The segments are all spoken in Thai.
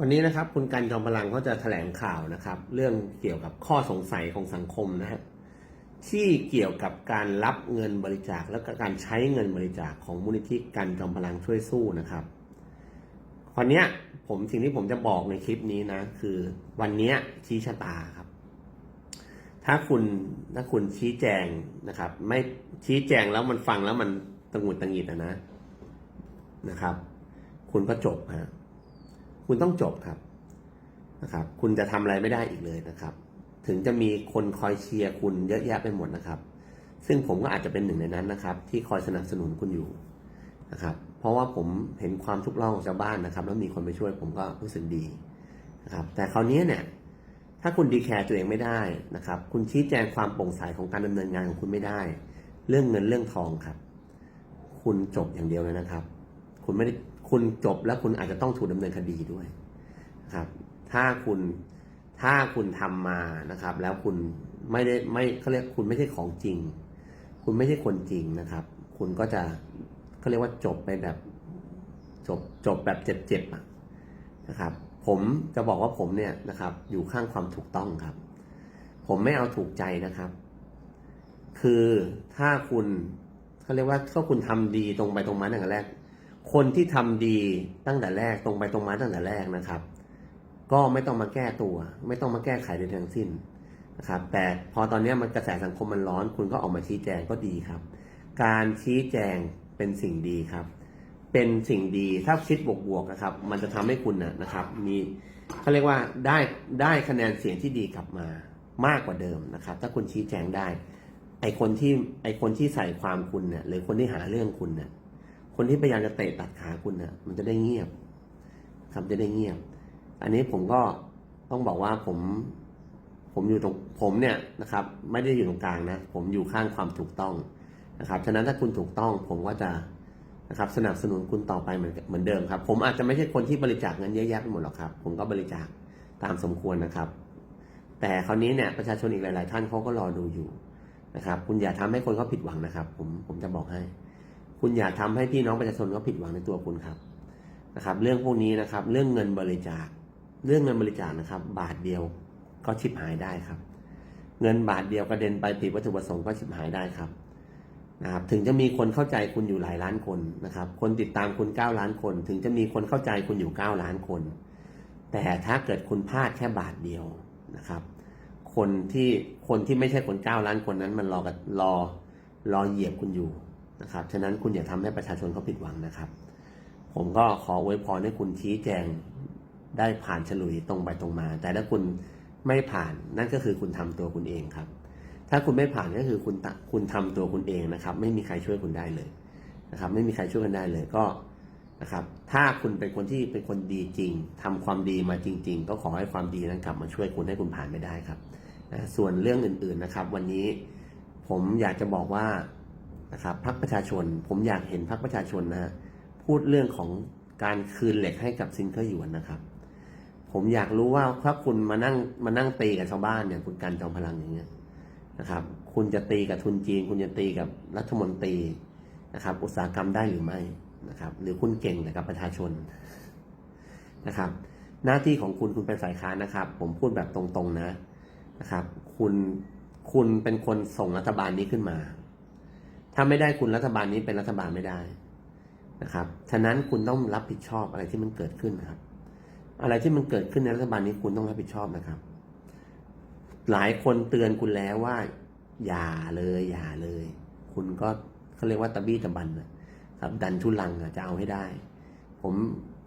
วันนี้นะครับคุณกันจอมพลังเขาจะแถลงข่าวนะครับ เรื่องเกี่ยวกับข้อสงสัยของสังคมนะฮะที่เกี่ยวกับการรับเงินบริจาคและการใช้เงินบริจาคของมูลนิธิกันจอมพลังช่วยสู้นะครับวันเนี้ยผมสิ่งที่ผมจะบอกในคลิปนี้นะ คือวันเนี้ยชี้ชะตาครับ ถ้าคุณถ้าคุณชี้แจงนะครับ ไม่ชี้แจงแล้วมันฟังแล้วมันตังหงุดตังหงิดนะนะครับ คุณก็จบฮะ คุณต้องจบครับนะครับ คุณจะทำอะไรไม่ได้อีกเลยนะครับ ถึงจะมีคนคอยเชียร์คุณเยอะแยะไปหมดนะครับ ซึ่งผมก็อาจจะเป็นหนึ่งในนั้นนะครับ ที่คอยสนับสนุนคุณอยู่นะครับ เพราะว่าผมเห็นความทุกข์ร้อนของชาวบ้านนะครับ แล้วมีคนไปช่วยผมก็รู้สึกดีนะครับ แต่คราวนี้เนี่ย ถ้าคุณดีแคร์ตัวเองไม่ได้นะครับ คุณชี้แจงความโปร่งใสของการดำเนินงานของคุณไม่ได้ เรื่องเงินเรื่องทองครับ คุณจบอย่างเดียวเลยนะครับ คุณไม่ได้ คุณจบแล้วคุณอาจจะต้องถูกดำเนินคดีด้วยครับ ถ้าคุณถ้าคุณทำมานะครับ แล้วคุณไม่ได้ไม่เขาเรียกคุณไม่ใช่ของจริง คุณไม่ใช่คนจริงนะครับ คุณก็จะเขาเรียกว่าจบไปแบบจบจบแบบเจ็บๆอะนะครับ ผมจะบอกว่าผมเนี่ยนะครับ อยู่ข้างความถูกต้องครับ ผมไม่เอาถูกใจนะครับ คือถ้าคุณเขาเรียกว่าถ้าคุณทำดีตรงไปตรงมาตั้งแต่แรก คนที่ทำดีตั้งแต่แรกตรงไปตรงมาตั้งแต่แรกนะครับ ก็ไม่ต้องมาแก้ตัว ไม่ต้องมาแก้ไขใดทั้งสิ้นนะครับ แต่พอตอนนี้มันกระแสสังคมมันร้อน คุณก็ออกมาชี้แจงก็ดีครับ การชี้แจงเป็นสิ่งดีครับ เป็นสิ่งดีถ้าคิดบวกๆนะครับ มันจะทำให้คุณนะนะครับ มีเขาเรียกว่าได้ได้คะแนนเสียงที่ดีกลับมามากกว่าเดิมนะครับ ถ้าคุณชี้แจงได้ ไอคนที่ไอคนที่ใส่ความคุณเนี่ยหรือคนที่หาเรื่องคุณเนี่ย คนที่พยายามจะเตะตัดขาคุณเนี่ยมันจะได้เงียบ ครับจะได้เงียบ อันนี้ผมก็ต้องบอกว่าผม ผมอยู่ตรงผมเนี่ยนะครับ ไม่ได้อยู่ตรงกลางนะ ผมอยู่ข้างความถูกต้องนะครับฉะนั้นถ้าคุณถูกต้องผมก็จะนะครับสนับสนุนคุณต่อไปเหมือนเหมือนเดิมครับ ผมอาจจะไม่ใช่คนที่บริจาคเงินเยอะแยะไปหมดหรอกครับ ผมก็บริจาคตามสมควรนะครับ แต่คราวนี้เนี่ยประชาชนอีกหลาย ๆ ท่านเขาก็รอดูอยู่นะครับ คุณอย่าทำให้คนเขาผิดหวังนะครับ ผมผมจะบอกให้ คุณอย่าทำให้พี่น้องประชาชนเขาผิดหวังในตัวคุณครับนะครับ เรื่องพวกนี้นะครับ เรื่องเงินบริจาค เรื่องเงินบริจาคนะครับ บาทเดียวก็ชิบหายได้ครับ เงินบาทเดียวกระเด็นไปผิดวัตถุประสงค์ก็ชิบหายได้ครับนะครับถึงจะมีคนเข้าใจคุณอยู่หลายล้านคนนะครับ คนติดตามคุณเก้าล้านคน ถึงจะมีคนเข้าใจคุณอยู่เก้าล้านคน แต่ถ้าเกิดคุณพลาดแค่บาทเดียวนะครับ คนที่คนที่ไม่ใช่คนเก้าล้านคนนั้นมันรอกันรอรอเหยียบคุณอยู่ นะครับฉะนั้นคุณอย่าทำให้ประชาชนเขาผิดหวังนะครับ ผมก็ขออวยพรให้คุณชี้แจงได้ผ่านฉลุยตรงไปตรงมา แต่ถ้าคุณไม่ผ่านนั่นก็คือคุณทำตัวคุณเองครับ ถ้าคุณไม่ผ่านก็คือคุณคุณทำตัวคุณเองนะครับ ไม่มีใครช่วยคุณได้เลยนะครับ ไม่มีใครช่วยกันได้เลยก็นะครับ ถ้าคุณเป็นคนที่เป็นคนดีจริงทำความดีมาจริง ๆ ก็ขอให้ความดีนั้นกลับมาช่วยคุณให้คุณผ่านไม่ได้ครับ ส่วนเรื่องอื่นๆนะครับ วันนี้ผมอยากจะบอกว่า นะครับพรรคประชาชน ผมอยากเห็นพรรคประชาชนนะฮะพูดเรื่องของการคืนเหล็กให้กับซินเคอร์หยวนนะครับ ผมอยากรู้ว่าถ้าคุณมานั่งมานั่งตีกับชาวบ้านเนี่ยคุณการจอมพลังอย่างเงี้ยนะครับ คุณจะตีกับทุนจีน คุณจะตีกับรัฐมนตรีนะครับ อุตสาหกรรมได้หรือไม่นะครับ หรือคุณเก่งแต่กับประชาชนนะครับ หน้าที่ของคุณคุณเป็นฝ่ายค้านนะครับ ผมพูดแบบตรงๆนะนะครับ คุณคุณเป็นคนส่งรัฐบาลนี้ขึ้นมา ถ้าไม่ได้คุณรัฐบาลนี้เป็นรัฐบาลไม่ได้นะครับ ฉะนั้นคุณต้องรับผิดชอบอะไรที่มันเกิดขึ้นนะครับ อะไรที่มันเกิดขึ้นในรัฐบาลนี้คุณต้องรับผิดชอบนะครับ หลายคนเตือนคุณแล้วว่า อย่าเลยอย่าเลย คุณก็เขาเรียกว่าตะบี้ตะบันนะครับ ดันทุลังอะจะเอาให้ได้ ผม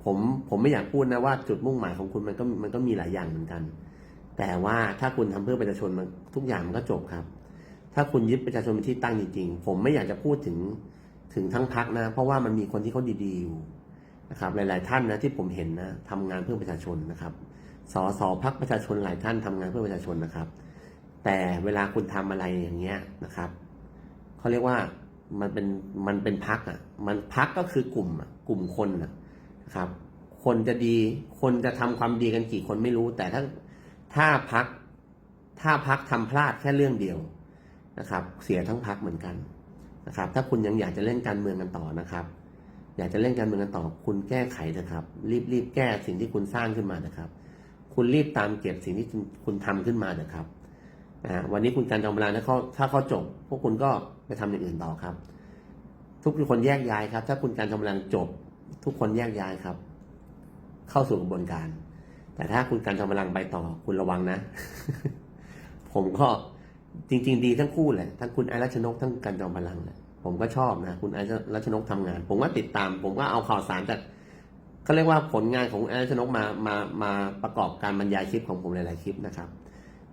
ผมผมไม่อยากพูดนะว่าจุดมุ่งหมายของคุณมันก็มันก็มีหลายอย่างเหมือนกัน แต่ว่าถ้าคุณทำเพื่อประชาชนมันทุกอย่างมันก็จบครับ ถ้าคุณยึดประชาชนเป็นที่ตั้งจริงๆ ผมไม่อยากจะพูดถึงถึงทั้งพักนะ เพราะว่ามันมีคนที่เขาดีๆอยู่นะครับ หลาย ๆ ท่านนะที่ผมเห็นนะทำงานเพื่อประชาชนนะครับสสพักประชาชนหลายท่านทำงานเพื่อประชาชนนะครับ แต่เวลาคุณทำอะไรอย่างเงี้ยนะครับเขาเรียกว่ามันเป็นมันเป็นพักอะ มันพักก็คือกลุ่มอะกลุ่มคนนะครับ คนจะดี คนจะทำความดีกันกี่คนไม่รู้ แต่ถ้าถ้าพักถ้าพักทำพลาดแค่เรื่องเดียว นะครับ เสียทั้งพักเหมือนกันนะครับ ถ้าคุณยังอยากจะเล่นการเมืองกันต่อนะครับ อยากจะเล่นการเมืองกันต่อ คุณแก้ไขนะครับ รีบรีบแก้สิ่งที่คุณสร้างขึ้นมานะครับ คุณรีบตามเก็บสิ่งที่คุณคุณทำขึ้นมานะครับนะวันนี้คุณการจอมพลังถ้าเขาถ้าเขาจบ พวกคุณก็ไปทำอย่างอื่นต่อครับ ทุกคนแยกย้ายครับ ถ้าคุณการจอมพลังจบ ทุกคนแยกย้ายครับ เข้าสู่กระบวนการ แต่ถ้าคุณการจอมพลังไปต่อ คุณระวังนะ ผมก็ จริง ๆ ดีทั้งคู่แหละทั้งคุณไอรัชนกทั้งการจอมพลังแหละผมก็ชอบนะ คุณไอรัชนกทำงาน ผมก็ติดตาม ผมก็เอาข่าวสารจากเขาเรียกว่าผลงานของไอรัชนกมามามาประกอบการบรรยายคลิปของผมหลายๆคลิปนะครับ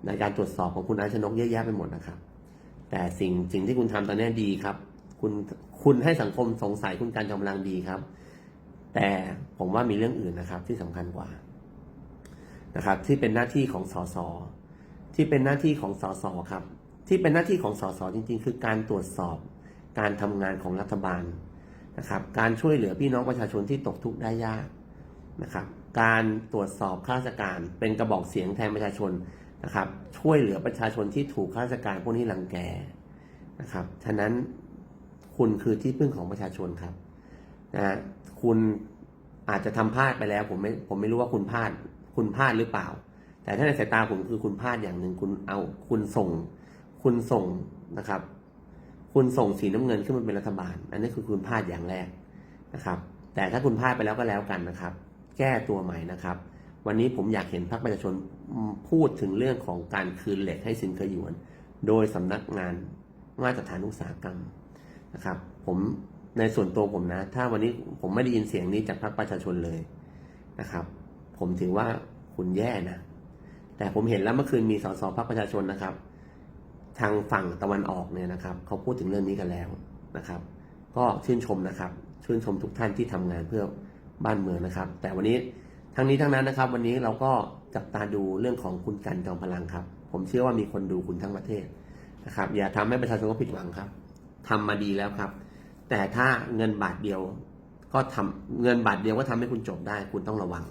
ในการตรวจสอบของคุณไอรัชนกเยอะแยะไปหมดนะครับ แต่สิ่งสิ่งที่คุณทำตอนนี้ดีครับ คุณคุณให้สังคมสงสัยคุณการจอมพลังดีครับ แต่ผมว่ามีเรื่องอื่นนะครับที่สำคัญกว่านะครับ ที่เป็นหน้าที่ของสส ที่เป็นหน้าที่ของสสครับ ที่เป็นหน้าที่ของสสจริง ๆ คือการตรวจสอบการทำงานของรัฐบาลนะครับ การช่วยเหลือพี่น้องประชาชนที่ตกทุกข์ได้ยากนะครับ การตรวจสอบข้าราชการเป็นกระบอกเสียงแทนประชาชนนะครับ ช่วยเหลือประชาชนที่ถูกข้าราชการพวกนี้รังแกนะครับ ฉะนั้นคุณคือที่พึ่งของประชาชนครับนะคุณอาจจะทำพลาดไปแล้วผมไม่ผมไม่รู้ว่าคุณพลาด คุณพลาดหรือเปล่า แต่ถ้าในสายตาผมคือคุณพลาดอย่างหนึ่งคุณเอาคุณส่ง คุณส่งนะครับ คุณส่งสีน้ำเงินขึ้นมาเป็นรัฐบาล อันนี้คือคุณพลาดอย่างแรกนะครับ แต่ถ้าคุณพลาดไปแล้วก็แล้วกันนะครับ แก้ตัวใหม่นะครับ วันนี้ผมอยากเห็นพรรคประชาชนพูดถึงเรื่องของการคืนเหล็กให้สินเคยหยวน โดยสำนักงานมาตรฐานอุตสาหกรรมนะครับ ผมในส่วนตัวผมนะ ถ้าวันนี้ผมไม่ได้ยินเสียงนี้จากพรรคประชาชนเลยนะครับ ผมถือว่าคุณแย่นะ แต่ผมเห็นแล้วเมื่อคืนมีสสพรรคประชาชนนะครับ ทางฝั่งตะวันออกเนี่ยนะครับเขาพูดถึงเรื่องนี้กันแล้วนะครับ ก็ชื่นชมนะครับ ชื่นชมทุกท่านที่ทำงานเพื่อบ้านเมืองนะครับ แต่วันนี้ทั้งนี้ทั้งนั้นนะครับ วันนี้เราก็จับตาดูเรื่องของคุณกันจอมพลังครับ ผมเชื่อว่ามีคนดูคุณทั้งประเทศนะครับ อย่าทำให้ประชาชนก็ผิดหวังครับทำมาดีแล้วครับ แต่ถ้าเงินบาทเดียวก็ทำเงินบาทเดียวก็ทำให้คุณจบได้ คุณต้องระวัง